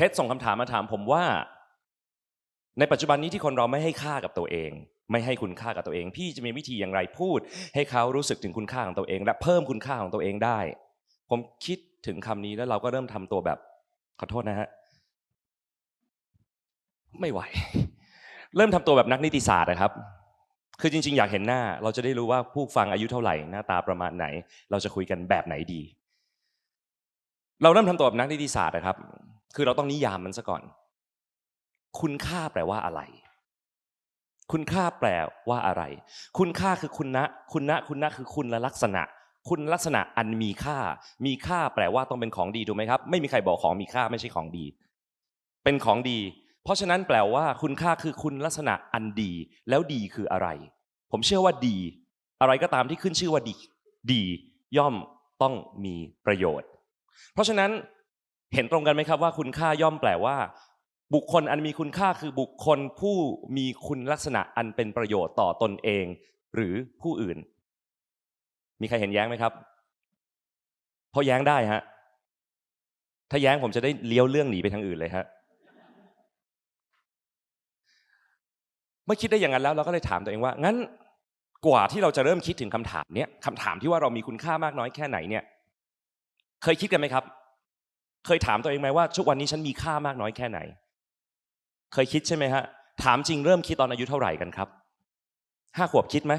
ท็ดส่งคำถามมาถามผมว่า ในปัจจุบันนี้ที่คนเราไม่ให้ค่ากับตัวเอง ไม่ให้คุณค่ากับตัวเอง พี่จะมีวิธีอย่างไรพูด ให้เขารู้สึกถึงคุณค่าของตัวเอง และเพิ่มคุณค่าของตัวเองได้ ผมคิดถึงคำนี้แล้วเราก็เริ่มทำตัวแบบ ขอโทษนะฮะไม่ไหว เริ่มทำตัวแบบนักนิติศาสตร์นะครับคือจริงๆ อยากเห็นหน้า เราจะได้รู้ว่าผู้ฟังอายุเท่าไหร่หน้าตาประมาณไหน เราจะคุยกันแบบไหนดี เราเริ่มทำตัวแบบนักนิติศาสตร์นะครับ คือเราต้องนิยามมันซะก่อน คุณค่าแปลว่าอะไร คุณค่าแปลว่าอะไร คุณค่าคือคุณนะคุณนะคุณนะคือคุณลักษณะ คุณลักษณะอันมีค่า มีค่าแปลว่าต้องเป็นของดีถูกไหมครับ ไม่มีใครบอกของมีค่าไม่ใช่ของดี เป็นของดี เพราะฉะนั้นแปลว่า คุณค่าคือคุณลักษณะอันดี แล้วดีคืออะไร ผมเชื่อว่าดี อะไรก็ตามที่ขึ้นชื่อว่าดี ดี ย่อมต้องมีประโยชน์ เพราะฉะนั้น เห็นตรงกันไหมครับว่าคุณค่าย่อมแปลว่า บุคคลอันมีคุณค่าคือบุคคลผู้มีคุณลักษณะอันเป็นประโยชน์ต่อตนเอง หรือผู้อื่น มีใครเห็นแย้งไหมครับเพราะแย้งได้ฮะถ้าแย้งผมจะได้เลี้ยวเรื่องหนีไปทางอื่นเลยฮะเมื่อคิดได้อย่างนั้นแล้วเราก็เลยถามตัวเองว่า งั้นกว่าที่เราจะเริ่มคิดถึงคำถามเนี้ยคำถามที่ว่าเรามีคุณค่ามากน้อยแค่ไหนเนี่ย เคยคิดกันไหมครับ เคยถามตัวเองไหมว่าทุกวันนี้ฉันมีค่ามากน้อยแค่ไหน เคยคิดใช่ไหมฮะ ถามจริงเริ่มคิดตอนอายุเท่าไหร่กันครับห้าขวบคิดไหม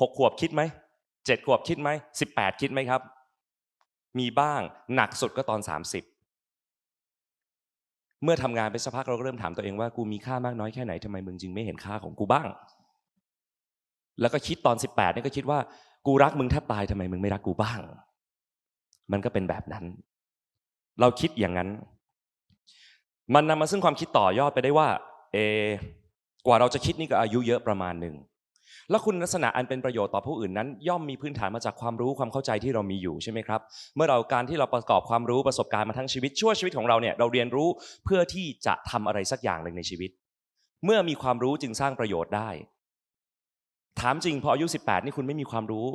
หกขวบคิดไหมเจ็ดขวบคิดไหมสิบแปดคิดไหมครับ มีบ้างหนักสุดก็ตอนสามสิบเมื่อทำงานไปสักพักเราก็เริ่มถามตัวเองว่ากูมีค่ามากน้อยแค่ไหนทำไมมึงจึงไม่เห็นค่าของกูบ้าง แล้วก็คิดตอนสิบแปดนี่ก็คิดว่ากูรักมึงแทบตายทำไมมึงไม่รักกูบ้าง มันก็เป็นแบบนั้น เราคิดอย่างนั้น มันนำมาซึ่งความคิดต่อยอดไปได้ว่า เอกว่าเราจะคิดนี่ก็อายุเยอะประมาณหนึ่งแล้วคุณลักษณะอันเป็นประโยชน์ต่อผู้อื่นนั้น ย่อมมีพื้นฐานมาจากความรู้ความเข้าใจที่เรามีอยู่ใช่ไหมครับ เมื่อเราการที่เราประกอบความรู้ประสบการณ์มาทั้งชีวิตชั่วชีวิตของเราเนี่ยเราเรียนรู้เพื่อที่จะทำอะไรสักอย่างหนึ่งในชีวิต เมื่อมีความรู้จึงสร้างประโยชน์ได้ ถามจริงพออายุ 18 นี่คุณไม่มีความรู้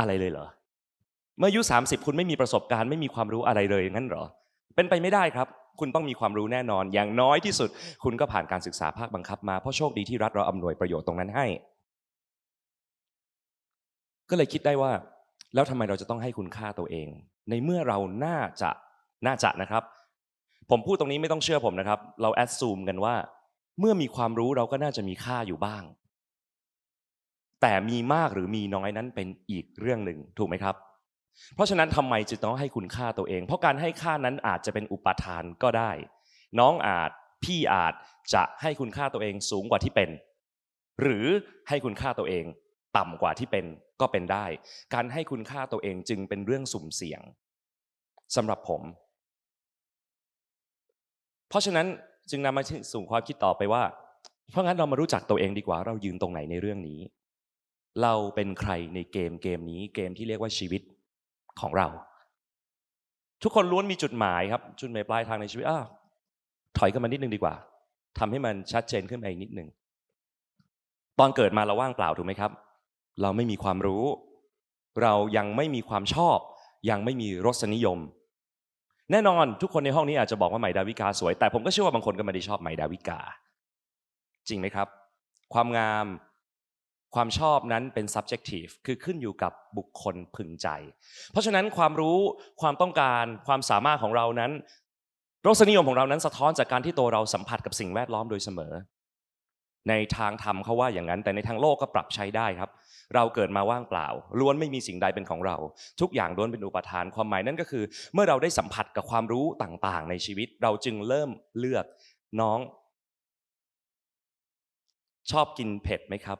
อะไรเลยเหรอ เมื่ออายุ 30 คุณไม่มีประสบการณ์ไม่มีความรู้อะไรเลยงั้นเหรอ เป็นไปไม่ได้ครับ คุณต้องมีความรู้แน่นอน อย่างน้อยที่สุด คุณก็ผ่านการศึกษาภาคบังคับมา เพราะโชคดีที่รัฐเราอำนวยประโยชน์ตรงนั้นให้ ก็เลยคิดได้ว่า แล้วทำไมเราจะต้องให้คุณค่าตัวเอง ในเมื่อเราน่าจะน่าจะนะครับ ผมพูดตรงนี้ไม่ต้องเชื่อผมนะครับ เราแอดซูมกันว่า เมื่อมีความรู้เราก็น่าจะมีค่าอยู่บ้าง แต่มีมากหรือมีน้อยนั้นเป็นอีกเรื่องหนึ่งถูกไหมครับ เพราะฉะนั้นทำไมจึงต้องให้คุณค่าตัวเอง เพราะการให้ค่านั้นอาจจะเป็นอุปทานก็ได้ น้องอาจพี่อาจจะให้คุณค่าตัวเองสูงกว่าที่เป็น หรือให้คุณค่าตัวเองต่ำกว่าที่เป็นก็เป็นได้ การให้คุณค่าตัวเองจึงเป็นเรื่องสุ่มเสี่ยงสำหรับผม เพราะฉะนั้นจึงนำมาสู่ความคิดต่อไปว่า เพราะงั้นเรามารู้จักตัวเองดีกว่า เรายืนตรงไหนในเรื่องนี้ เราเป็นใครในเกมเกมนี้เกมที่เรียกว่าชีวิต ของเรา ทุกคนล้วนมีจุดหมายครับ จุดหมายปลายทางในชีวิตอ้าถอยกันมานิดนึงดีกว่าทำให้มันชัดเจนขึ้นมาอีกนิดนึงตอนเกิดมาเราว่างเปล่าถูกไหมครับ เราไม่มีความรู้ เรายังไม่มีความชอบ ยังไม่มีรสนิยม แน่นอนทุกคนในห้องนี้อาจจะบอกว่าใหม่ดาวิกาสวย แต่ผมก็เชื่อว่าบางคนก็ไม่ได้ชอบใหม่ดาวิกา จริงไหมครับ ความงาม ความชอบนั้นเป็น subjective คือขึ้นอยู่กับบุคคลพึงใจ เพราะฉะนั้นความรู้ความต้องการความสามารถของเรานั้นรสนิยมของเรานั้นสะท้อนจากการที่ตัวเราสัมผัสกับสิ่งแวดล้อมโดยเสมอ ในทางธรรมเขาว่าอย่างนั้น แต่ในทางโลกก็ปรับใช้ได้ครับ เราเกิดมาว่างเปล่า ล้วนไม่มีสิ่งใดเป็นของเรา ทุกอย่างล้วนเป็นอุปทานความหมายนั่นก็คือ เมื่อเราได้สัมผัสกับความรู้ต่างๆ ในชีวิต เราจึงเริ่มเลือกน้อง ชอบกินเผ็ดไหมครับ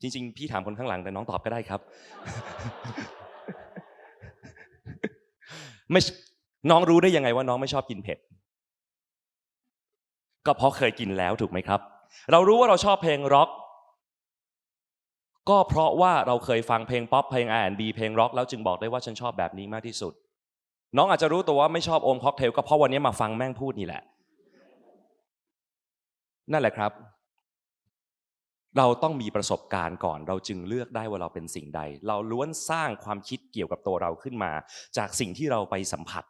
จริง ๆ พี่ถามคนข้างหลังแต่น้องตอบก็ได้ครับ ไม่น้องรู้ได้ยังไงว่าน้องไม่ชอบกินเผ็ด ก็เพราะเคยกินแล้วถูกไหมครับ เรารู้ว่าเราชอบเพลงร็อก ก็เพราะว่าเราเคยฟังเพลงป๊อปเพลง R&B เพลงร็อกแล้วจึงบอกได้ว่าฉันชอบแบบนี้มากที่สุด น้องอาจจะรู้ตัวว่าไม่ชอบโอมค็อกเทลก็เพราะวันนี้มาฟังแม่งพูดนี่แหละ นั่นแหละครับ เราต้องมีประสบการณ์ก่อน เราจึงเลือกได้ว่าเราเป็นสิ่งใด เราล้วนสร้างความคิดเกี่ยวกับตัวเราขึ้นมา จากสิ่งที่เราไปสัมผัส